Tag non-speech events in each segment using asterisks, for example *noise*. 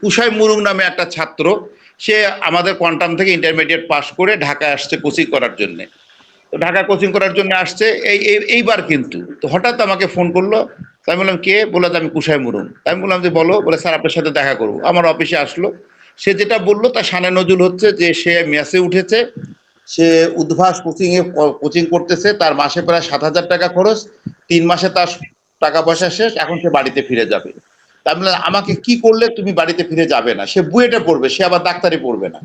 কুশাই মুরুং নামে একটা ছাত্র, সে আমাদের কোয়ান্টাম থেকে ইন্টারমিডিয়েট পাশ করে ঢাকায় আসছে কোচিং করার জন্য। তো ঢাকা কোচিং করার জন্য আসছে, এই, এই- এইবার কিন্তু। তো হঠাৎ আমাকে ফোন করল আমি বললাম, কে? বলে আমি কুশাই মুরুং আমি বললাম যে, বলো। বলে, স্যার, আপনার সাথে দেখা করব। আমার অফিসে আসলো। সে যেটা বলল, তার সানে নজুল হচ্ছে যে, সে মেসে উঠেছে। সে উদ্ভাস কোচিং এ কোচিং করতেছে। তার মাসে প্রায় সাত হাজার টাকা খরচ। তিন মাসে তার টাকা পয়সা শেষ। এখন সে বাড়িতে ফিরে যাবে। তার মানে আমাকে কি করলে তুমি বাড়িতে ফিরে যাবে না? সে বুয়েটে পড়বে, সে আবার ডাক্তারি পড়বে না।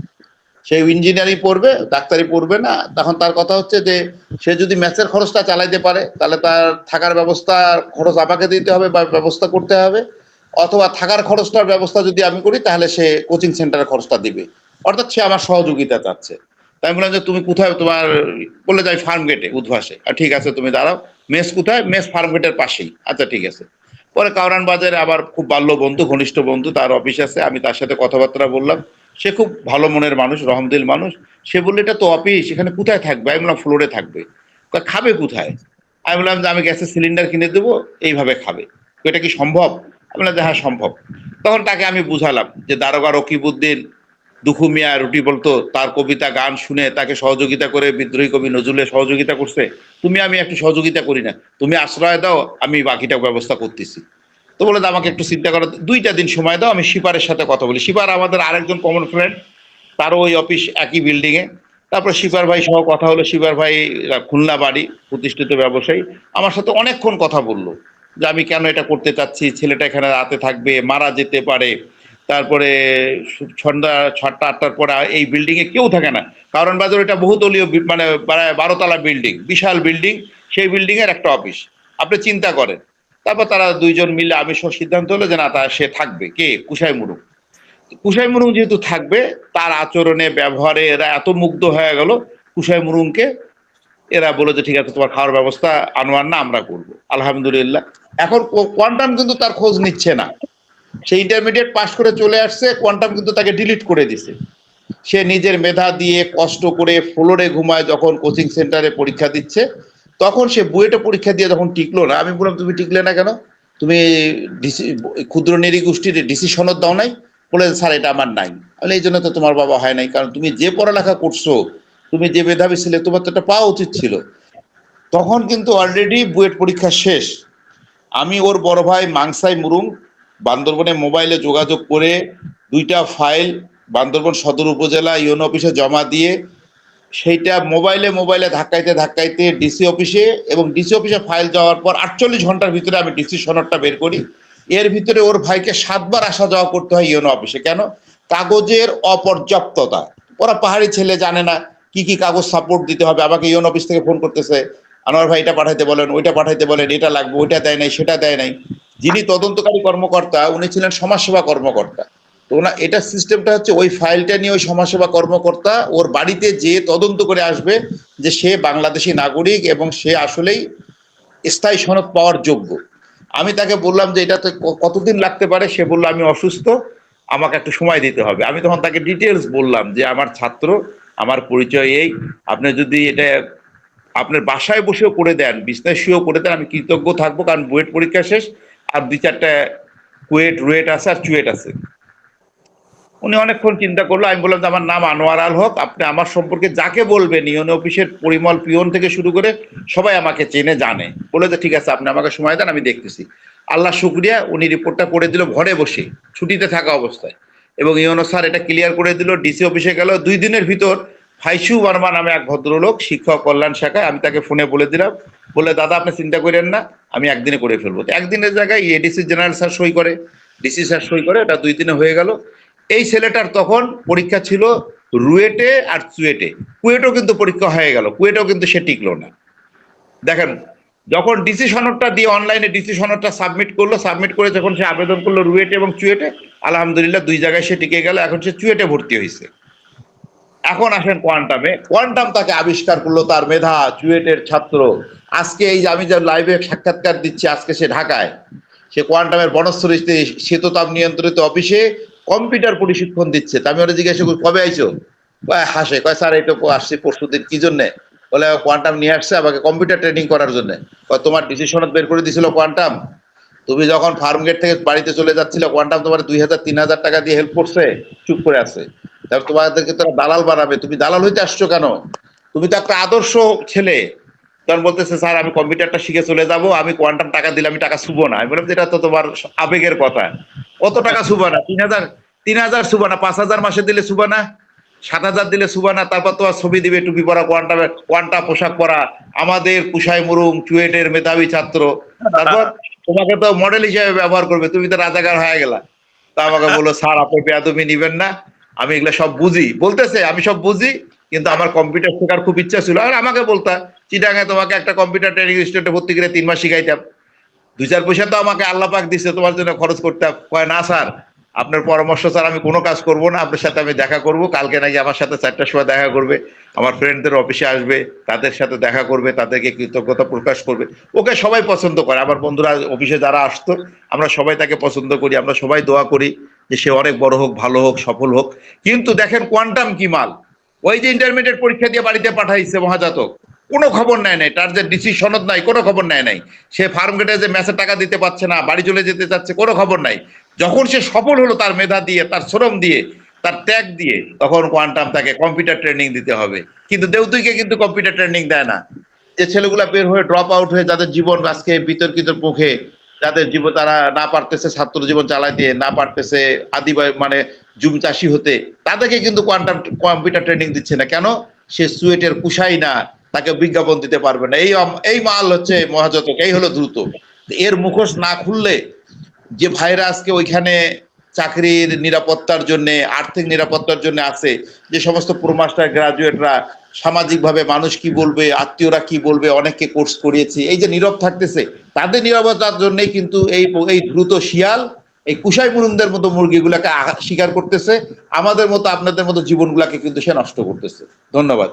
সে ইঞ্জিনিয়ারিং পড়বে, ডাক্তারি পড়বে না। তখন তার কথা হচ্ছে যে, সে যদি ম্যাচের খরচটা চালাইতে পারে, তাহলে তার থাকার ব্যবস্থা, খরচ আমাকে দিতে হবে বা ব্যবস্থা করতে হবে। অথবা থাকার খরচটার ব্যবস্থা যদি আমি করি, তাহলে সে কোচিং সেন্টারের খরচটা দিবে। অর্থাৎ সে আমার সহযোগিতা চাচ্ছে। তাই বললাম যে, তুমি কোথায়, তোমার বলে যাই ফার্ম গেটে, উদ্ভাসে। আর ঠিক আছে, তুমি দাঁড়াও। মেস কোথায়? মেস ফার্ম গেটের পাশেই। আচ্ছা ঠিক আছে। পরে কাউরান বাজারে আবার খুব বাল্য বন্ধু, ঘনিষ্ঠ বন্ধু, তার অফিস আছে, আমি তার সাথে কথাবার্তা বললাম। সে খুব ভালো মনের মানুষ রহমদিল মানুষ। সে বলল, এটা তো অফিস, এখানে কোথায় থাকবে? আমি বললাম, ফ্লোরে থাকবে। খাবে কোথায়? আমি বললাম যে, আমি গ্যাসের সিলিন্ডার কিনে দেবো, এইভাবে খাবে। এটা কি সম্ভব? আমি বললাম যে হ্যাঁ সম্ভব। তখন তাকে আমি বুঝালাম যে দারোগা রকিবউদ্দিন দুখু মিয়া রুটি বলতো, তার কবিতা গান শুনে তাকে সহযোগিতা করে বিদ্রোহী কবি নজরুলের সহযোগিতা করছে। তুমি আমি একটু সহযোগিতা করি না, তুমি আশ্রয় দাও, আমি বাকিটা ব্যবস্থা করতেছি। তো বলে, আমাকে একটু চিন্তা করো, দুইটা দিন সময় দাও, আমি শিপারের সাথে কথা বলি। শিপার আমাদের আরেকজন কমন ফ্রেন্ড তারও ওই অফিস একই বিল্ডিং এ। তারপর শিপার ভাই সহ কথা হলো, শিপার ভাই খুলনা বাড়ি, প্রতিষ্ঠিত ব্যবসায়ী। আমার সাথে অনেকক্ষণ কথা বলল, যে আমি কেন এটা করতে চাচ্ছি, ছেলেটা এখানে রাতে থাকবে, মারা যেতে পারে। তারপরে সন্ধ্যা ছটা আটটার পরে এই বিল্ডিং এ কেউ থাকে না। কারণ বাজার এটা বহুতলীয় মানে প্রায় বারোতলা বিল্ডিং বিশাল বিল্ডিং সেই বিল্ডিং এর একটা অফিস আপনি চিন্তা করেন। তারপর তারা দুইজন মিলে, আমি সব সিদ্ধান্ত হলো যে না, তা সে থাকবে। কে? কুশাই মুরুং কুশাই মুরুং যেহেতু থাকবে, তার আচরণে, ব্যবহারে এরা এত মুগ্ধ হয়ে গেল, কুশাই মুরুংকে এরা বলে যে, ঠিক আছে, তোমার খাওয়ার ব্যবস্থা আনোয়ার না, আমরা করব। আলহামদুলিল্লাহ। এখন কোয়ান্টাম কিন্তু তার খোঁজ নিচ্ছে না। সে ইন্টারমিডিয়েট পাশ করে চলে আসছে কোয়ান্টাম কিন্তু তাকে ডিলিট করে দিছে। সে নিজের মেধা দিয়ে কষ্ট করে ফ্লোরে ঘুমায় যখন কোচিং সেন্টারে পরীক্ষা দিচ্ছে, তখন সে বুয়েটে পরীক্ষা দিয়ে যখন টিকলো না। আমি বললাম, তুমি টিকলে না কেন? তুমি ডিসি, ক্ষুদ্র নেরি গোষ্ঠীর ডিসি দাও নাই। বলে স্যার, এটা আমার নাই। বলে, এই জন্য তো তোমার বাবা হয় নাই, কারণ তুমি যে পড়ালেখা করছ, তুমি যে মেধাবী ছিলে, তোমার তো এটা পাওয়া উচিত ছিল। তখন কিন্তু অলরেডি বুয়েট পরীক্ষা শেষ। আমি ওর বড় ভাই মাংসাই মুরুং বান্দরবনে মোবাইলে যোগাযোগ করে দুইটা ফাইল বান্দরবন সদর উপজেলা ইউনো অফিসে জমা দিয়ে সেইটা মোবাইলে মোবাইলে ধাক্কাইতে ধাক্কাইতে ডিসি অফিসে এবং ডিসি অফিসে ফাইল যাওয়ার পর আটচল্লিশ ঘণ্টার ভিতরে আমি ডিসি সনদটা বের করি। এর ভিতরে ওর ভাইকে সাতবার আসা যাওয়া করতে হয় ইউনো অফিসে। কেন? কাগজের অপর্যাপ্ততা। ওরা পাহাড়ি ছেলে জানে না কি কি কাগজ সাপোর্ট দিতে হবে। আমাকে ইউনো অফিস থেকে ফোন করতেছে আনোয়ার ভাই এটা পাঠাইতে বলেন, ওইটা পাঠাইতে বলেন, এটা লাগবে, ওইটা দেয় নাই, সেটা দেয় নাই। যিনি তদন্তকারী কর্মকর্তা, উনি ছিলেন সমাজসেবা কর্মকর্তা। তো ওনা এটা সিস্টেমটা হচ্ছে ওই ফাইলটা নিয়ে ওই সমাজসেবা কর্মকর্তা, ওর বাড়িতে যে তদন্ত করে আসবে যে সে বাংলাদেশি নাগরিক এবং সে আসলেই স্থায়ী সনদ পাওয়ার যোগ্য। আমি তাকে বললাম যে এটাতে কতদিন লাগতে পারে? সে বলল, আমি অসুস্থ, আমাকে একটু সময় দিতে হবে। আমি তখন তাকে ডিটেলস বললাম যে, আমার ছাত্র, আমার পরিচয় এই, আপনি যদি এটা আপনার বাসায় বসেও করে দেন বিজনেস শুয়েও করে দেন, আমি কৃতজ্ঞ থাকব কারণ বুয়েট পরীক্ষা শেষ আর দুই চারটা কুয়েট, রুয়েট আছে আর চুয়েট আছে। উনি অনেকক্ষণ চিন্তা করল, আমি বললাম যে আমার নাম আনোয়ার আল হক, আপনি আমার সম্পর্কে যাকে বলবেন ইউন অফিসের পরিমল পিয়ন থেকে শুরু করে সবাই আমাকে চেনে, জানে। বলে যে ঠিক আছে, আপনি আমাকে সময় দেন, আমি দেখতেছি। আল্লাহ শুক্রিয়া, উনি রিপোর্টটা করে দিল ঘরে বসে, ছুটিতে থাকা অবস্থায়। এবং ইউনো স্যার এটা ক্লিয়ার করে দিল ডিসি অফিসে গেল। দুই দিনের ভিতর ফাইসু বর্মা নামে এক ভদ্রলোক, শিক্ষক কল্যাণ শাখায়, আমি তাকে ফোনে বলে দিলাম। বলে, দাদা, আপনি চিন্তা করেন না, আমি একদিনে করে ফেলব। একদিনের জায়গায় এডিসি জেনারেল স্যার সই করে ডিসি স্যার সই করে, এটা দুই দিনে হয়ে গেল। এই ছেলেটার তখন পরীক্ষা ছিল রুয়েটে আর চুয়েটে। কুয়েটও কিন্তু পরীক্ষা হয়ে গেল, কুয়েটেও কিন্তু সে টিকলো না। দেখেন, যখন ডিসি সনদটা দিয়ে অনলাইনে ডিসি সনদটা সাবমিট করল, সাবমিট করে যখন সে আবেদন করল রুয়েটে এবং চুয়েটে, আলহামদুলিল্লাহ দুই জায়গায় সে টিকে গেল। এখন সে চুয়েটে ভর্তি হয়েছে। এখন আসেন কোয়ান্টামে। কোয়ান্টাম তাকে আবিষ্কার করল তার মেধা চুয়েটের ছাত্র। আজকে এই যে আমি যে লাইভে সাক্ষাৎকার দিচ্ছি, আজকে সে ঢাকায়। সে কোয়ান্টামের বনস্থলীতে শীততাপ নিয়ন্ত্রিত অফিসে কম্পিউটার প্রশিক্ষণ দিচ্ছে। তা আমি ওরা জিজ্ঞাসা করি, কবে আইছো? কয়, হাসে। কয়, স্যার এটা আসছি পরশু দিন। কি জন্যে? বলে, কোয়ান্টাম নিয়ে আসছে আমাকে কম্পিউটার ট্রেনিং করার জন্য। তোমার ডিসিশন বের করে দিছিল কোয়ান্টাম? তুমি যখন ফার্ম গেট থেকে বাড়িতে চলে যাচ্ছিলে কোয়ান্টাম তোমার দুই হাজার তিন হাজার টাকা দিয়ে হেল্প করছে, চুপ করে আছে। তারপর তোমাদেরকে তোরা দালাল বানাবে। তুমি দালাল হইতে আসছো কেন? তুমি তো একটা আদর্শ ছেলে। তখন বলতেছে, স্যার, আমি কম্পিউটারটা শিখে চলে যাব। আমি কোয়ান্টাম টাকা দিলে আমি টাকা শুবো না। আমি বললাম যে এটা তো তোমার আবেগের কথা। কত টাকা শুবা না? তিন হাজার তিন হাজার শুবা না? পাঁচ হাজার মাসে দিলে শুবা না? সাত হাজার দিলে শুবা না? তারপর তোমার ছবি দিবে, টুপি পরা কোয়ান্টামে কোয়ান্টা পোশাক পরা। আমাদের কুশাই মুরুম চুয়েটের মেধাবী ছাত্র। তারপর তোমাকে তো মডেল হিসেবে ব্যবহার করবে তুমি তো রাজাকার হয়ে গেলা। তা আমাকে বলল *laughs* স্যার আপনি তুমি নিবেন না আমি এগুলো সব বুঝি। বলতেছে আমি সব বুঝি কিন্তু আমার কম্পিউটার শেখার খুব ইচ্ছা ছিল। আর আমাকে বলতা চিটাঙে তোমাকে একটা কম্পিউটার ট্রেনিং ইনস্টিটিউটে ভর্তি করে তিন মাস শিখাইতাম। দুই চার পয়সা তো আমাকে আল্লাহ পাক দিচ্ছে তোমার জন্য খরচ করতাম। কয় না স্যার আপনার পরামর্শ স্যার আমি কোনো কাজ করব না। আপনার সাথে আমি দেখা করব। কালকে নাকি আমার সাথে চারটার সময় দেখা করবে। আমার ফ্রেন্ডদের অফিসে আসবে। তাদের সাথে দেখা করবে। তাদেরকে কৃতজ্ঞতা প্রকাশ করবে। ওকে সবাই পছন্দ করে। আমার বন্ধুরা অফিসে যারা আসতো, আমরা সবাই তাকে পছন্দ করি। আমরা সবাই দোয়া করি যে সে অনেক বড় হোক, ভালো হোক, সফল হোক। কিন্তু দেখেন কোয়ান্টাম কি মাল? ওই যে ইন্টারমিডিয়েট পরীক্ষা দিয়ে বাড়িতে পাঠাইছে মহাজাতক। কোনো খবর নেয় নাই। তার যে ডিসি সনদ নাই, কোনো খবর নেয় নাই। সে ফার্ম গেটে যে ম্যাচের টাকা দিতে পারছে না, বাড়ি চলে যেতে চাচ্ছে, কোনো খবর নাই। যখন সে সফল হলো তার মেধা দিয়ে, তার শ্রম দিয়ে, তার ত্যাগ দিয়ে, তখন কোয়ান্টাম তাকে কম্পিউটার ট্রেনিং দিতে হবে। কিন্তু দেউতুইকে কিন্তু কম্পিউটার ট্রেনিং দেয় না। যে ছেলেগুলা বের হয়ে ড্রপ আউট হয়ে যাদের জীবন আজকে বিতর্কিত মুখে, যাদের জীবন তারা না পারতেছে ছাত্র জীবন চালাইতে না পারতেছে আদিবাই মানে জুম চাষি হতে, তাদেরকে কিন্তু কোয়ান্টাম কম্পিউটার ট্রেনিং দিচ্ছে না। কেন? সে সুয়েটের কুশাই না। তাকে বিজ্ঞাপন দিতে পারবে না। এই এই মাল হচ্ছে মহাজাতক, এই হলো দ্রুত। এর মুখোশ না খুললে যে ভাইরা আজকে ওইখানে চাকরির নিরাপত্তার জন্য, আর্থিক নিরাপত্তার জন্য আছে, যে সমস্ত প্রোমাস্টার গ্রাজুয়েটরা সামাজিকভাবে মানুষ কি বলবে, আত্মীয়রা কি বলবে, অনেককে কোর্স করিয়েছে, এই যে নীরব থাকতেছে, তাদের নিরাপত্তার জন্যই কিন্তু এই এই দ্রুত শিয়াল, এই কুশাই মুরুমদের মতো মুরগিগুলাকে শিকার করতেছে, আমাদের মতো আপনাদের মতো জীবনগুলাকে কিন্তু সে নষ্ট করতেছে। ধন্যবাদ।